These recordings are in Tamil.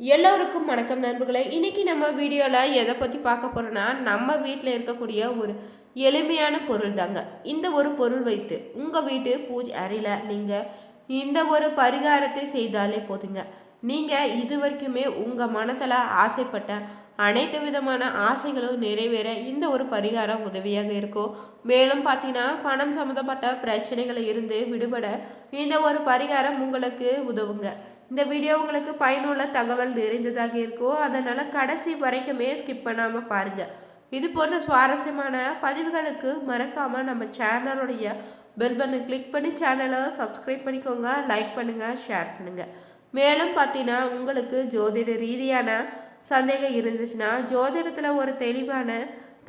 எல்லோருக்கும் வணக்கம் நண்பர்களே. இன்றைக்கி நம்ம வீடியோவில் எதை பற்றி பார்க்க போகிறோன்னா நம்ம வீட்டில் இருக்கக்கூடிய ஒரு எளிமையான பொருள் தாங்க. இந்த ஒரு பொருள் வைத்து உங்கள் வீட்டு பூஜை அறையில் நீங்கள் இந்த ஒரு பரிகாரத்தை செய்தாலே போதுங்க. நீங்கள் இது வரைக்குமே உங்கள் மனத்தில் ஆசைப்பட்ட அனைத்து விதமான ஆசைகளும் நிறைவேற இந்த ஒரு பரிகாரம் உதவியாக இருக்கும். மேலும் பார்த்தீங்கன்னா பணம் சம்மந்தப்பட்ட பிரச்சனைகளை இருந்து விடுபட இந்த ஒரு பரிகாரம் உங்களுக்கு உதவுங்க. இந்த வீடியோ உங்களுக்கு பயனுள்ள தகவல் நிறைந்ததாக இருக்கும். அதனால் கடைசி வரைக்குமே ஸ்கிப் பண்ணாமல் பாருங்கள் இது போன்ற சுவாரஸ்யமான பதிவுகளுக்கு மறக்காமல் நம்ம சேனலுடைய பெல் பட்டனை கிளிக் பண்ணி சேனலை சப்ஸ்கிரைப் பண்ணிக்கோங்க. லைக் பண்ணுங்கள் ஷேர் பண்ணுங்கள் மேலும் பார்த்தீங்கன்னா உங்களுக்கு ஜோதிட ரீதியான சந்தேகம் இருந்துச்சுன்னா ஜோதிடத்தில் ஒரு தெளிவான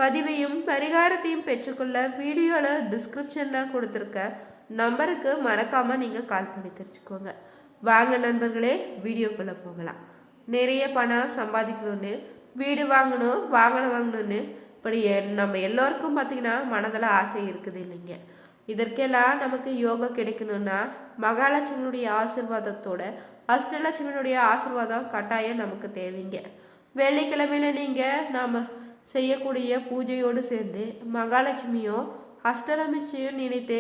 பதிவையும் பரிகாரத்தையும் பெற்றுக்கொள்ள வீடியோவில் டிஸ்கிரிப்ஷனில் கொடுத்துருக்க நம்பருக்கு மறக்காமல் நீங்கள் கால் பண்ணி தெரிஞ்சுக்கோங்க. வாங்க நண்பர்களே வீடியோக்குள்ளே போகலாம். நிறைய பணம் சம்பாதிக்கணும்னு வீடு வாங்கணும் வாகனம் வாங்கணும்னு இப்படி நம்ம எல்லோருக்கும் பார்த்திங்கன்னா மனதில் ஆசை இருக்குது இல்லைங்க. இதற்கெல்லாம் நமக்கு யோகா கிடைக்கணும்னா மகாலட்சுமியுடைய ஆசிர்வாதத்தோட அஷ்டலட்சுமியினுடைய ஆசிர்வாதம் கட்டாயம் நமக்கு தேவைங்க. வெள்ளிக்கிழமையில நீங்கள் நாம் செய்யக்கூடிய பூஜையோடு சேர்ந்து மகாலட்சுமியும் அஷ்டலட்சுமியும் நினைத்து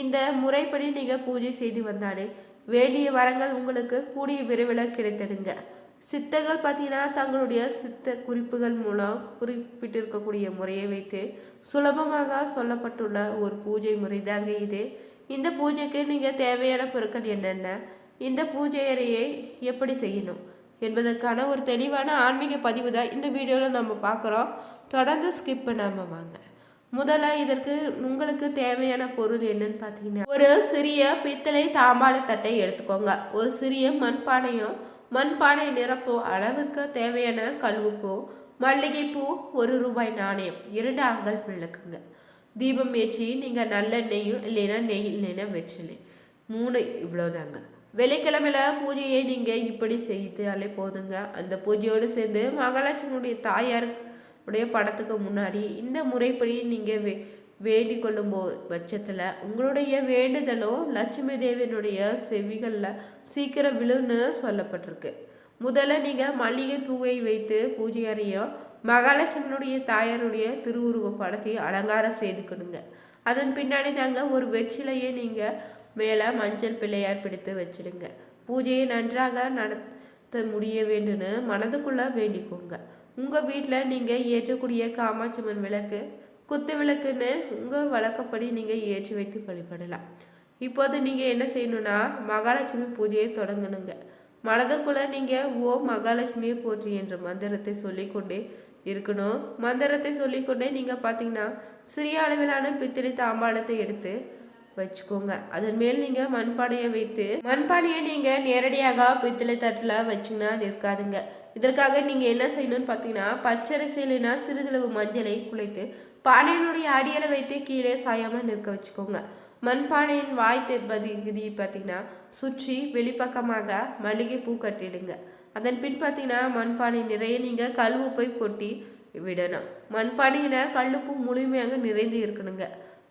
இந்த முறைப்படி நீங்கள் பூஜை செய்து வந்தாலே வேண்டிய வரங்கள் உங்களுக்கு கூடிய விரைவில் கிடைத்திடுங்க. சித்தர்கள் பார்த்தீங்கன்னா தங்களுடைய சித்த குறிப்புகள் மூலம் குறிப்பிட்டிருக்கக்கூடிய முறையை வைத்து சுலபமாக சொல்லப்பட்டுள்ள ஒரு பூஜை முறை தாங்க இது. இந்த பூஜைக்கு நீங்கள் தேவையான பொருட்கள் என்னென்ன இந்த பூஜை அறையை எப்படி செய்யணும் என்பதற்கான ஒரு தெளிவான ஆன்மீக பதிவு தான் இந்த வீடியோவில் நம்ம பார்க்குறோம். தொடர்ந்து ஸ்கிப் பண்ணாமல் வாங்க. முதல்ல இதற்கு உங்களுக்கு தேவையான பொருள் என்னன்னு பார்த்தீங்கன்னா ஒரு சிறிய பித்தளை தாம்பாள தட்டை எடுத்துக்கோங்க. ஒரு சிறிய மண்பானையும் மண்பானை நிரப்பும் அளவுக்கு தேவையான கல்வுப்பூ மல்லிகைப்பூ ஒரு ரூபாய் நாணயம். இரண்டு அங்கல் விளக்குங்க. தீபம் ஏற்றி நீங்கள் நல்லெண்ணெயும் இல்லைன்னா நெய் இல்லைன்னா வெற்றிலை. மூணு இவ்வளோதாங்க வெள்ளிக்கிழமையில பூஜையை நீங்கள் இப்படி செய்தாலே போதுங்க. அந்த பூஜையோடு சேர்ந்து மகாலட்சுமியுடைய தாயார் உடைய படத்துக்கு முன்னாடி இந்த முறைப்படி நீங்கள் வே வேண்டிக் கொள்ளும் போ பட்சத்தில் உங்களுடைய வேண்டுதலும் லட்சுமி தேவியினுடைய செவிகளில் சீக்கிரம் விழுன்னு சொல்லப்பட்டிருக்கு. முதல்ல நீங்கள் மல்லிகை பூவை வைத்து பூஜை அறையும் மகாலட்சுமியுடைய தாயாருடைய திருவுருவ படத்தையும் அலங்காரம் செய்துக்கணுங்க அதன் பின்னாடி தாங்க ஒரு வெற்றிலையே நீங்கள் மேலே மஞ்சள் பிள்ளையார் பிடித்து வச்சிடுங்க. பூஜையை நன்றாக நடத்த முடிய வேண்டும்னு மனதுக்குள்ளே வேண்டிக்கோங்க. உங்கள் வீட்டில் நீங்கள் ஏற்றக்கூடிய காமாட்சிமன் விளக்கு குத்து விளக்குன்னு உங்கள் வழக்கப்படி நீங்கள் ஏற்றி வைத்து வழிபடலாம். இப்போது நீங்கள் என்ன செய்யணும்னா மகாலட்சுமி பூஜையை தொடங்கணுங்க. மனதுக்குள்ளே நீங்கள் ஓ மகாலட்சுமியை போற்றி என்ற மந்திரத்தை சொல்லிக்கொண்டே இருக்கணும். மந்திரத்தை சொல்லிக்கொண்டே நீங்கள் பார்த்தீங்கன்னா சிறிய அளவிலான பித்தளை தாம்பாளத்தை எடுத்து வச்சுக்கோங்க. அதன் மேல் நீங்கள் மண்பானையை வைத்து மண்பானையை நீங்கள் நேரடியாக பித்தளை தட்டில் வச்சிங்கன்னா நிற்காதுங்க. இதற்காக நீங்கள் என்ன செய்யணும்னு பார்த்தீங்கன்னா பச்சரிசி இல்லைன்னா சிறிதளவு மஞ்சளை குளித்து பானையினுடைய அடியில் வைத்து கீழே சாயாமல் நிற்க வச்சுக்கோங்க. மண்பானையின் வாய் பகுதி பார்த்தீங்கன்னா சுற்றி வெளிப்பக்கமாக மல்லிகை பூ கட்டிடுங்க. அதன் பின் பார்த்தீங்கன்னா மண்பானை நிறைய நீங்கள் கல்வுப்பை கொட்டி விடணும். மண்பானையில் கல்லுப்பு முழுமையாக நிறைந்து இருக்கணுங்க.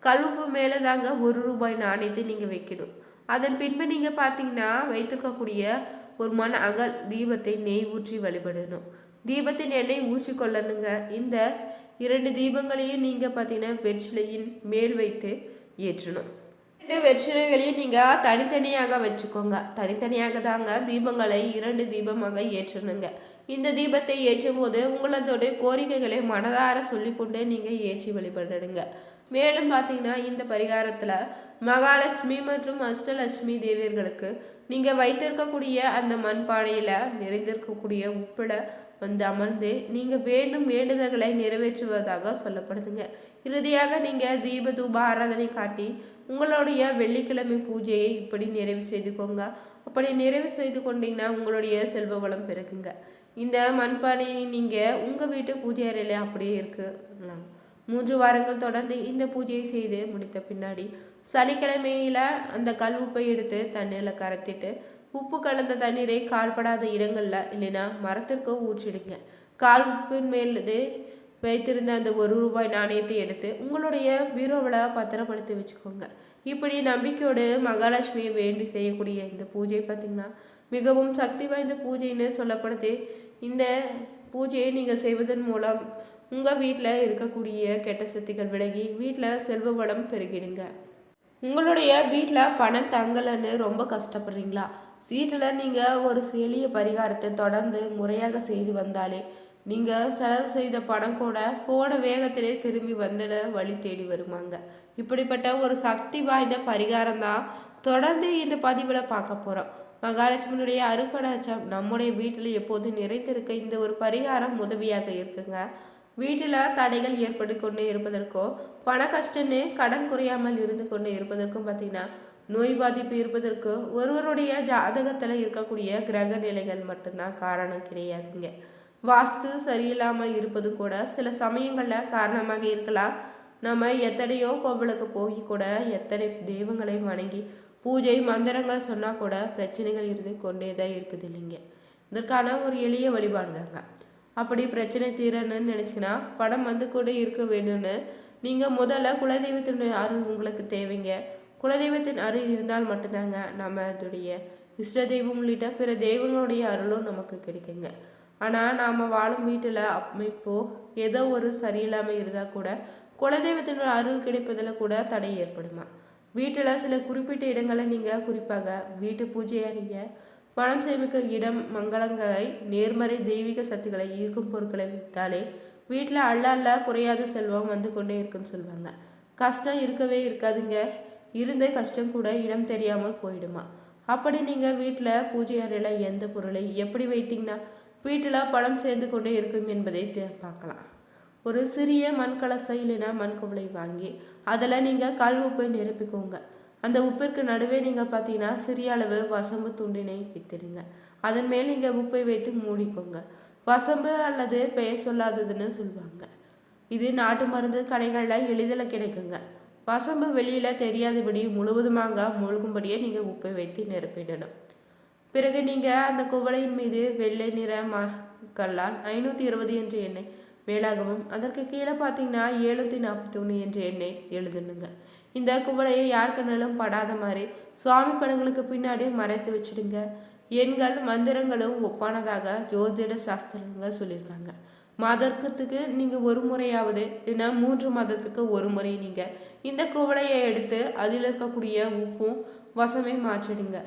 கல்லுப்பு மேலே தாங்க ஒரு ரூபாய் நாணயத்தை நீங்கள் வைக்கணும். அதன் பின்பு நீங்கள் பார்த்தீங்கன்னா வைத்திருக்கக்கூடிய ஒரு மன அகல் தீபத்தை நெய் ஊற்றி வழிபடணும். தீபத்தின் எண்ணெய் ஊற்றி கொள்ளணுங்க. இந்த இரண்டு தீபங்களையும் நீங்கள் பார்த்தீங்கன்னா வெற்றிலையின் மேல் வைத்து ஏற்றணும். ரெண்டு வெற்றிலைகளையும் நீங்கள் தனித்தனியாக வச்சுக்கோங்க. தனித்தனியாக தாங்க தீபங்களை இரண்டு தீபமாக ஏற்றணுங்க. இந்த தீபத்தை ஏற்றும் போது உங்களதோட கோரிக்கைகளை மனதார சொல்லிக்கொண்டே நீங்கள் ஏற்றி வழிபடுங்க மேலும் பார்த்தீங்கன்னா இந்த பரிகாரத்தில் மகாலட்சுமி மற்றும் அஷ்டலட்சுமி தேவியர்களுக்கு நீங்கள் வைத்திருக்கக்கூடிய அந்த மண்பானையில் நிறைந்திருக்கக்கூடிய உப்பில் வந்து அமர்ந்து நீங்கள் வேண்டும் வேண்டுதல்களை நிறைவேற்றுவதாக சொல்லப்படுதுங்க. இறுதியாக நீங்கள் தீப தூப ஆராதனை காட்டி உங்களுடைய வெள்ளிக்கிழமை பூஜையை இப்படி நிறைவு செய்துக்கோங்க. அப்படி நிறைவு செய்து கொண்டீங்கன்னா உங்களுடைய செல்வ வளம் பெருகுங்க. இந்த மண்பானை நீங்கள் உங்கள் வீட்டு பூஜை அறையில் அப்படியே இருக்குங்களா மூன்று வாரங்கள் தொடர்ந்து இந்த பூஜையை செய்து முடித்த பின்னாடி சனிக்கிழமையில் அந்த கல் உப்பை எடுத்து தண்ணீரில் கரைத்திட்டு உப்பு கலந்த தண்ணீரை கால்படாத இடங்களில் இல்லைன்னா மரத்திற்கு ஊற்றிடுங்க. கால் உப்பின் மேலது வைத்திருந்த அந்த ஒரு ரூபாய் நாணயத்தை எடுத்து உங்களுடைய பீரோவில் பத்திரப்படுத்தி வச்சுக்கோங்க. இப்படி நம்பிக்கையோடு மகாலட்சுமியை வேண்டி செய்யக்கூடிய இந்த பூஜை பார்த்திங்கன்னா மிகவும் சக்தி வாய்ந்த பூஜைன்னு சொல்லப்படுது. இந்த பூஜையை நீங்கள் செய்வதன் மூலம் உங்கள் வீட்டில் இருக்கக்கூடிய கெட்ட சக்திகள் விலகி வீட்டில் செல்வ வளம் பெருகிடுங்க. உங்களுடைய வீட்டில் பணம் தங்கலைன்னு ரொம்ப கஷ்டப்படுறீங்களா? வீட்டில் நீங்கள் ஒரு எளிய பரிகாரத்தை தொடர்ந்து முறையாக செய்து வந்தாலே நீங்கள் செலவு செய்த பணம் கூட போன வேகத்திலே திரும்பி வந்துட வழி தேடி வருமாங்க. இப்படிப்பட்ட ஒரு சக்தி வாய்ந்த பரிகாரம் தான் தொடர்ந்து இந்த பதிவில் பார்க்க போகிறோம் மகாலட்சுமியுடைய அருக்கடாச்சம் நம்முடைய வீட்டில் எப்போது நிறைந்திருக்க இந்த ஒரு பரிகாரம் உதவியாக இருக்குங்க. வீட்டில் தடைகள் ஏற்பட்டு கொண்டு இருப்பதற்கும் பண கஷ்டன்னு கடன் குறையாமல் இருந்து கொண்டு இருப்பதற்கும் பார்த்தீங்கன்னா நோய் பாதிப்பு இருப்பதற்கு ஒருவருடைய ஜாதகத்தில் இருக்கக்கூடிய கிரக நிலைகள் மட்டும்தான் காரணம் கிடையாதுங்க. வாஸ்து சரியில்லாமல் இருப்பது கூட சில சமயங்களில் காரணமாக இருக்கலாம். நம்ம எத்தனையோ கோவிலுக்கு போய் கூட எத்தனை தெய்வங்களை வணங்கி பூஜை மந்திரங்கள் சொன்னால் கூட பிரச்சனைகள் இருந்து கொண்டே தான் இருக்குது இல்லைங்க. இதற்கான ஒரு எளிய வழிபாடு தாங்க அப்படி பிரச்சனை தீரணும்னு நினச்சிங்கன்னா படம் வந்து கூட இருக்க வேணும்னு நீங்கள் முதல்ல குலதெய்வத்தினுடைய அருள் உங்களுக்கு தேவைங்க. குலதெய்வத்தின் அருள் இருந்தால் மட்டும்தாங்க நம்ம அதோடைய இஷ்ட தெய்வம் உள்ளிட்ட பிற தெய்வங்களுடைய அருளும் நமக்கு கிடைக்குங்க. ஆனால் நாம் வாழும் வீட்டில் அமைப்போ ஏதோ ஒரு சரியில்லாமல் இருந்தால் கூட குலதெய்வத்தினுடைய அருள் கிடைப்பதில் கூட தடை ஏற்படுமா? வீட்டில் சில குறிப்பிட்ட இடங்களை நீங்கள் குறிப்பாக வீட்டு பூஜை நீங்கள் பணம் சேமிக்க இடம் மங்களங்களை நேர்மறை தெய்வீக சக்திகளை ஈர்க்கும் பொருட்களை வைத்தாலே வீட்டில் அல்ல அல்ல குறையாத செல்வம் வந்து கொண்டே இருக்குன்னு சொல்லுவாங்க. கஷ்டம் இருக்கவே இருக்காதுங்க. இருந்த கஷ்டம் கூட இடம் தெரியாமல் போயிடுமா? அப்படி நீங்கள் வீட்டில் பூஜை அறையில் எந்த பொருளை எப்படி வைத்தீங்கன்னா வீட்டில் பணம் சேர்ந்து கொண்டே இருக்கும் என்பதை பார்க்கலாம். ஒரு சிறிய மண்கலசை இல்லைன்னா மண் குவளை வாங்கி அதில் நீங்கள் கல் உப்பை நிரப்பிக்கோங்க. அந்த உப்பிற்கு நடுவே நீங்கள் பார்த்தீங்கன்னா சிறிய அளவு வசம்பு துண்டினை வைத்திடுங்க. அதன் மேல் நீங்கள் உப்பை வைத்து மூடிக்கோங்க. வசம்பு அல்லது பெயர் சொல்லாததுன்னு சொல்லுவாங்க. இது நாட்டு மருந்து கடைகளில் எளிதில் கிடைக்குங்க. வசம்பு வெளியில் தெரியாதபடி முழுவதுமாக மூழ்கும்படியே நீங்கள் உப்பை வைத்து நிரப்பிடணும். பிறகு நீங்கள் அந்த குவளையின் மீது வெள்ளை நிற மக்களால் ஐநூற்றி இருபது என்ற எண்ணெய் மேலாகவும் அதற்கு கீழே பார்த்தீங்கன்னா ஏழுநூற்றி நாற்பத்தி ஒன்று என்ற எண்ணை எழுதணுங்க இந்த குவளையை யார் கண்ணாலும் படாத மாதிரி சுவாமி படங்களுக்கு பின்னாடி மறைத்து வச்சிடுங்க. எண்கள் மந்திரங்களும் ஒப்பானதாக ஜோதிட சாஸ்திரங்க சொல்லியிருக்காங்க. மதத்துக்கு நீங்கள் ஒரு முறையாவது இல்லைன்னா மூன்று மதத்துக்கு ஒரு முறை நீங்கள் இந்த குவளையை எடுத்து அதில் இருக்கக்கூடிய உப்பும் வசமே மாற்றிடுங்க.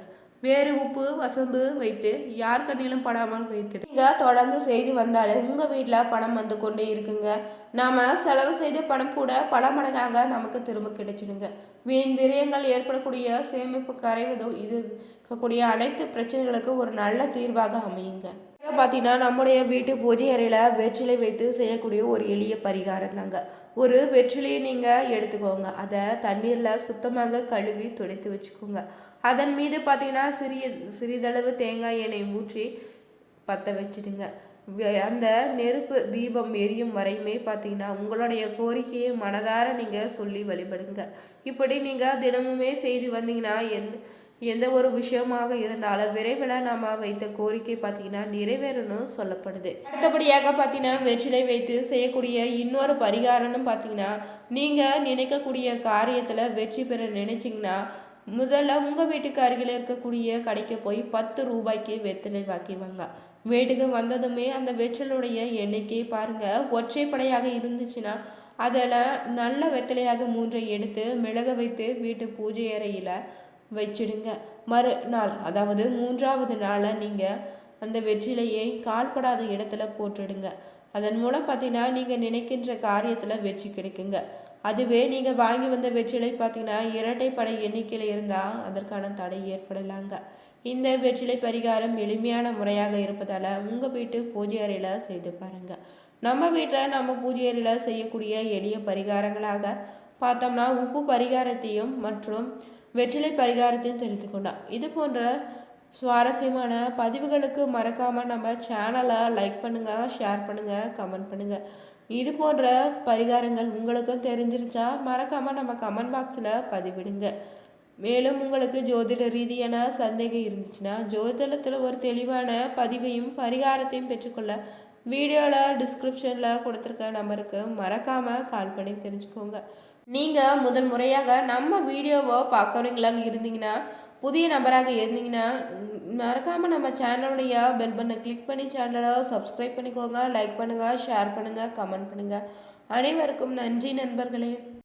வேறு உப்பு வசம்பு வைத்து யார் கண்ணிலும் படாமல் வைத்து நீங்கள் தொடர்ந்து செய்து வந்தாலே உங்கள் வீட்டில் பணம் வந்து கொண்டே இருக்குங்க. நாம் செலவு செய்த பணம் கூட பல மடங்காக நமக்கு திரும்ப கிடைச்சிடுங்க. வீண் விரயங்கள் ஏற்படக்கூடிய சேமிப்பு கரைவதும் இது. இருக்கக்கூடிய அனைத்து பிரச்சனைகளுக்கு ஒரு நல்ல தீர்வாக அமையுங்க. பார்த்தீங்கன்னா நம்முடைய வீட்டு பூஜை அறையில் வெற்றிலை வைத்து செய்யக்கூடிய ஒரு எளிய பரிகாரம் தாங்க. ஒரு வெற்றிலையை நீங்கள் எடுத்துக்கோங்க. அதை தண்ணீரில் சுத்தமாக கழுவி துடைத்து வச்சுக்கோங்க. அதன் மீது பார்த்தீங்கன்னா சிறிய சிறிதளவு தேங்காய் எண்ணெய் ஊற்றி பற்ற வச்சிடுங்க. அந்த நெருப்பு தீபம் எரியும் வரையுமே பார்த்தீங்கன்னா உங்களுடைய கோரிக்கையை மனதார நீங்கள் சொல்லி வழிபடுங்க. இப்படி நீங்கள் தினமுமே செய்து வந்தீங்கன்னா எந்த எந்த ஒரு விஷயமாக இருந்தாலும் விரைவில் நாம் வைத்த கோரிக்கை பார்த்தீங்கன்னா நிறைவேறணும் சொல்லப்படுது. அடுத்தபடியாக பார்த்தீங்கன்னா வெற்றிலை வைத்து செய்யக்கூடிய இன்னொரு பரிகாரம்னு பார்த்தீங்கன்னா நீங்கள் நினைக்கக்கூடிய காரியத்தில் வெற்றி பெற நினைச்சிங்கன்னா முதல்ல உங்கள் வீட்டுக்கு அருகில் இருக்கக்கூடிய கடைக்கு போய் பத்து ரூபாய்க்கு வெத்தலை வாங்கிவாங்க. வீட்டுக்கு வந்ததுமே அந்த வெற்றிலுடைய எண்ணிக்கை பாருங்கள் ஒற்றைப்படையாக இருந்துச்சுன்னா அதில் நல்ல வெத்தலையாக மூன்றை எடுத்து மிளக வைத்து வீட்டு பூஜை அறையில் வச்சிடுங்க. மறுநாள் அதாவது மூன்றாவது நாளில் நீங்கள் அந்த வெற்றிலையை கால்படாத இடத்துல போட்டுடுங்க. அதன் மூலம் பார்த்தீங்கன்னா நீங்கள் நினைக்கின்ற காரியத்தில் வெற்றி கிடைக்குங்க. அதுவே நீங்கள் வாங்கி வந்த வெற்றிலை பார்த்தீங்கன்னா இரட்டை படை எண்ணிக்கையில் இருந்தால் அதற்கான தடை ஏற்படலாங்க. இந்த வெற்றிலை பரிகாரம் எளிமையான முறையாக இருப்பதால் உங்கள் வீட்டு பூஜை அறையில் செய்து பாருங்கள் நம்ம வீட்டில் நம்ம பூஜை அறையில் செய்யக்கூடிய எளிய பரிகாரங்களாக பார்த்தோம்னா உப்பு பரிகாரத்தையும் மற்றும் வெற்றிலை பரிகாரத்தையும் தெரிந்து கொண்டோம் இது போன்ற சுவாரஸ்யமான பதிவுகளுக்கு மறக்காமல் நம்ம சேனலை லைக் பண்ணுங்கள் ஷேர் பண்ணுங்கள் கமெண்ட் பண்ணுங்கள் இது போன்ற பரிகாரங்கள் உங்களுக்கும் தெரிஞ்சிருச்சா மறக்காமல் நம்ம கமெண்ட் பாக்ஸில் பதிவிடுங்க. மேலும் உங்களுக்கு ஜோதிட ரீதியான சந்தேகம் இருந்துச்சுன்னா ஜோதிடத்தில் ஒரு தெளிவான பதிவையும் பரிகாரத்தையும் பெற்றுக்கொள்ள வீடியோவில் டிஸ்கிரிப்ஷனில் கொடுத்துருக்க நம்பருக்கு மறக்காமல் கால் பண்ணி தெரிஞ்சுக்கோங்க. நீங்கள் முதல் முறையாக நம்ம வீடியோவை பார்க்குறீங்களா இருந்தீங்கன்னா புதிய நபராக இருந்தீங்கன்னா மறக்காமல் நம்ம சேனலுடைய பெல் பண்ணை கிளிக் பண்ணி சேனலை சப்ஸ்கிரைப் பண்ணிக்கோங்க லைக் பண்ணுங்கள் ஷேர் பண்ணுங்கள் கமெண்ட் பண்ணுங்கள் அனைவருக்கும் நன்றி நண்பர்களே.